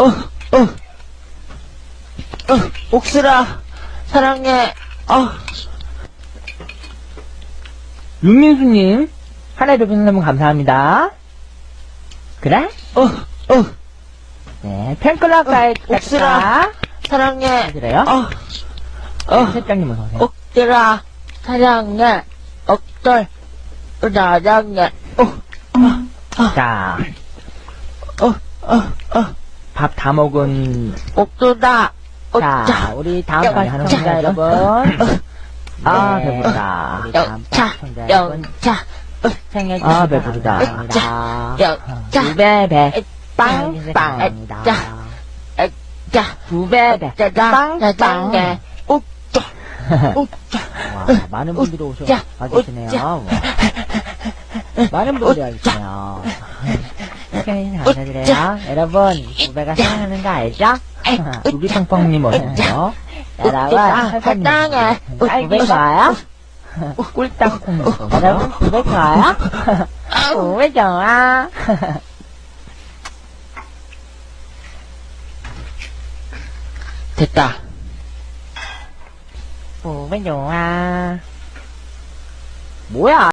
어, 어, 어, 옥슬아, 사랑해, 어, 윤민수님, 하나의 별풍선 선물 감사합니다. 그래? 어, 어, 네, 팬클럽 가입 옥슬아, 사랑해, 그래요? 어, 어, 실장님 어서 오세요. 옥슬아, 사랑해, 옥돌, 사랑해, 어, 자, 어, 어, 어, 밥 다 먹은, 옥돌아, 자, 우리 다음 영, 판 하는 자, 여러분. 아, 네. 배부르다. 우리 다음 영차, 판 시청자 여러분. 영차, 생일 아, 배부르다. 자, 영차, 두 배, 배. 빵, 빵, 자, 자, 두 배, 배. 짜장, 짜장에, 옥자, 옥자, 와, 많은 분들이 오셔, 자. 자. 와. 많은 분들이 와 계시네요. 생일 감사드려요. 여러분, 두 배가 사랑하는 거 알죠? 우리 팡팡님 어서오세요. 여러분, 할머니. 사랑해. 두배 좋아요? 꿀땅콩. 여러분, 두배 좋아요? 두배 좋아. 됐다. 두배 좋아. 뭐야?